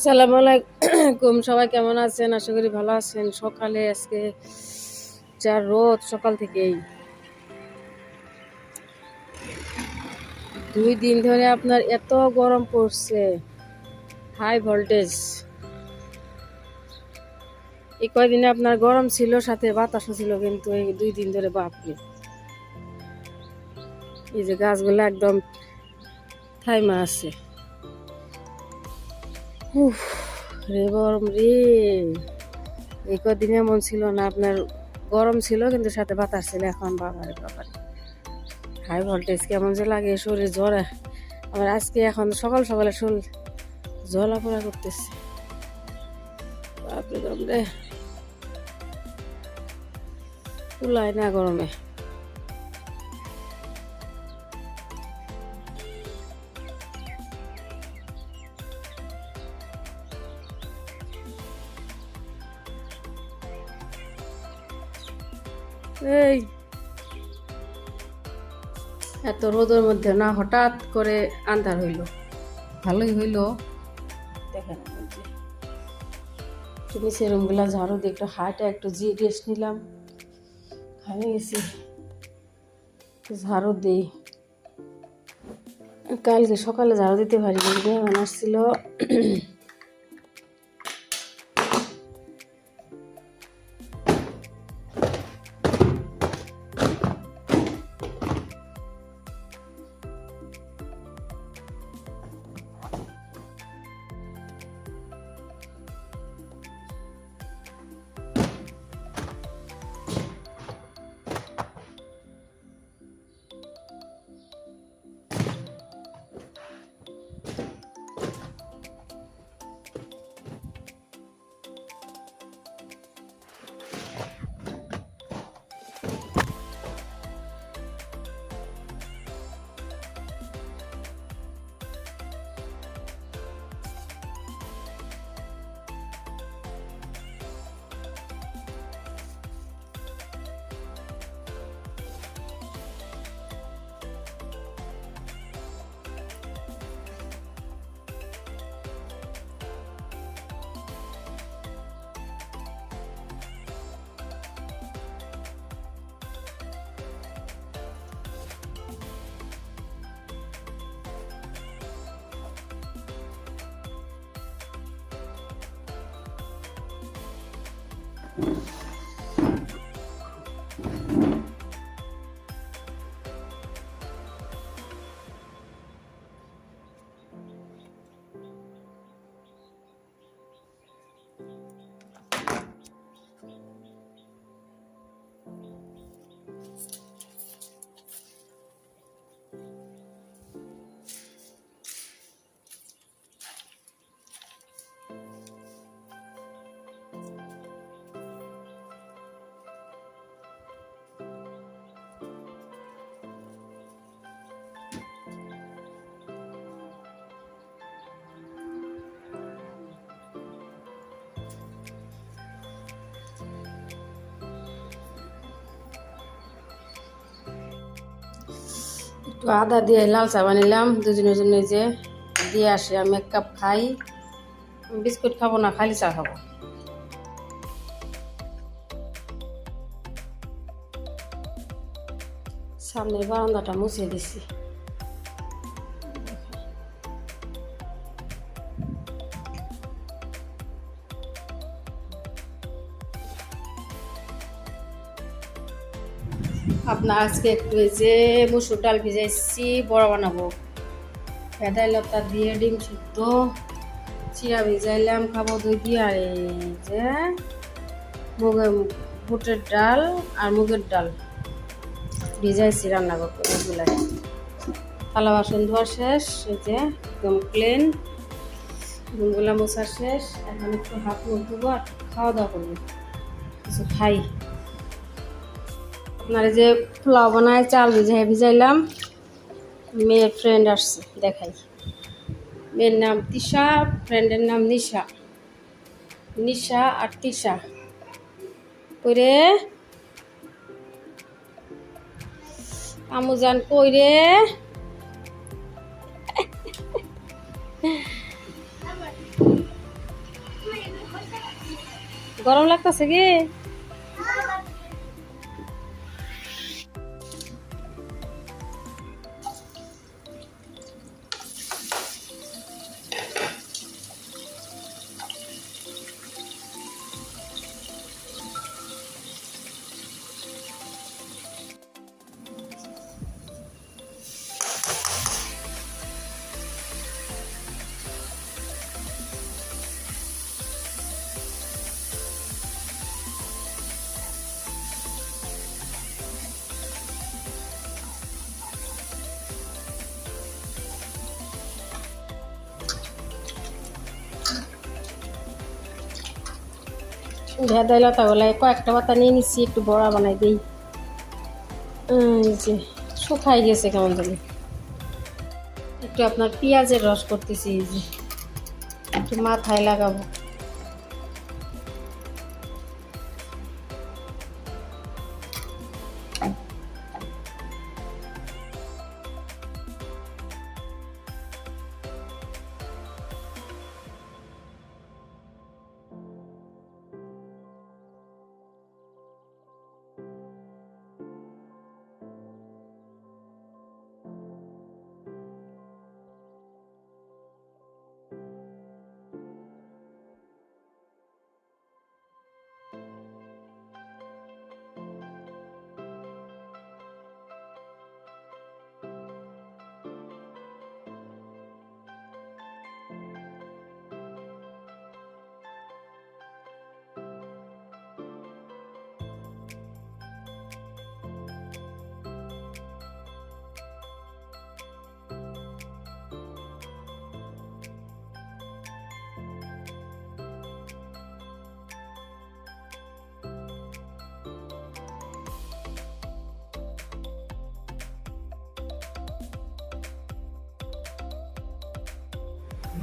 আসসালামু আলাইকুম। সবাই কেমন আছেন? আশা করি ভালো আছেন। সকালে আজকে যা রোদ, সকাল থেকেই। দুই দিন ধরে আপনার এত গরম পড়ছে। High voltage. এই কয়দিনে আপনার গরম ছিল, সাথে বাতাসও ছিল, কিন্তু এই দুই দিন ধরে বাপরে। এই যে গাছগুলো একদম থাইমা আছে। উফ, রে গরম রে। এই কদিন এমন ছিল না আপনার গরম ছিল কিন্তু সাথে বাতাস ছিল এখন বাবারে বাবারে। হাই ভোল্টেজ কেমন যে লাগে শরীর জ্বর। আমার আজকে এখন সকাল সকালে শরীর জ্বলা পোড়া করতেছে। বাপরে গরম রে। কুলায় না গরমে। এই। এত রোদের মধ্যে না হঠাৎ করে আন্ধার হইল। ভালোই হইল। দেখেন তুমি সেরমগুলা ঝাড়ু দিয়ে একটু হাইটা একটু জি রেস্ট নিলাম। খাইয়ে গেছি। ঝাড়ু দিই। কালকে সকালে ঝাড়ু দিতে পারি মেহমান আসছিল একটু আদা দিয়ে লাল চা বানিলাম, দুজনের জন্য যে দিয়ে আসে, আমি এক কাপ খাই। বিস্কুট খাব না, খালি চা খাব। সামনের বারান্দাটা মুছে দিছি। আপনার আজকে একটু এই যে মুসুর ডাল ভিজাইছি, বড়া বানাবো। ভেদাই লতা দিয়ে ডিম সিদ্ধ, চিরা ভিজাইলাম, খাব দই দিয়ে, আর এই যে মুগের বুটের ডাল আর মুগের ডাল। ভিজাইছি রান্না করতে এগুলাই। থালা বাসন ধোয়া শেষ, এই যে একদম প্লেন গুনগুলা মোছা শেষ, এখন একটু হাত মুখ ধুবো আর খাওয়া দাওয়া করব। কিছু খাই। আপনার যে পোলাও বানায় চাল ভিজাই ভিজাইলাম। মেয়ের ফ্রেন্ড আসছে, দেখাই। মেয়ের নাম তিশা ফ্রেন্ডের নাম নিশা। নিশা আর তিশা। কইরে আমুজান কইরে। গরম লাগতেছে কি? ভেদাই লতা গলায় কয়েকটা পাতা নিয়ে নিচ্ছি একটু বড়া বানাই দিই। যে শুকাই গেছে কেমন জানি। একটু আপনার পেঁয়াজের রস করতেছি যে। একটু মাথায় লাগাবো।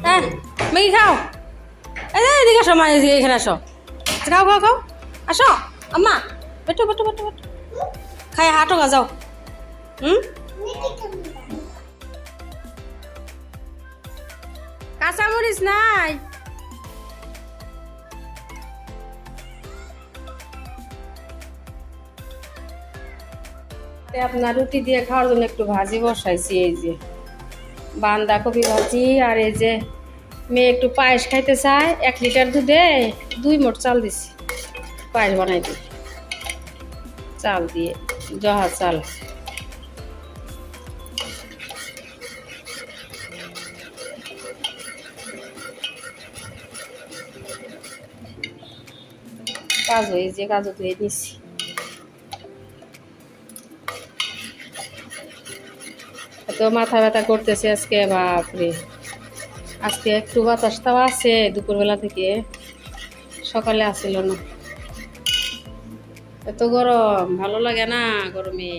হ্যাঁ ম্যাগি খাও। এদিকে আসো এদিকে এখানে আসো। খাও খাও খাও। আসো। আম্মা, বেটো বেটো বেটো বেটো। খাই, হাঁটো গা, যাও। হুম? কাঁচামরিচ নাই। আপনার রুটি দিয়ে খাওয়ার জন্য একটু ভাজি বসাইছি, এই যে। বান্ধাকপি ভাজি আর এই যে মেয়ে একটু পায়েস খাইতে চায়, এক লিটার দুধে দুই মোট চাল দিছি। পায়েস বানাই দিই। চাল দিয়ে, জহা চাল। কাজু, এই যে কাজু ধুয়ে নিছি এত মাথা ব্যথা করতেছে আজকে, বাপরে। আজকে একটু বাতাসটাও আছে দুপুরবেলা থেকে, সকালে আসিল না। এত গরম, ভালো লাগে না গরমে।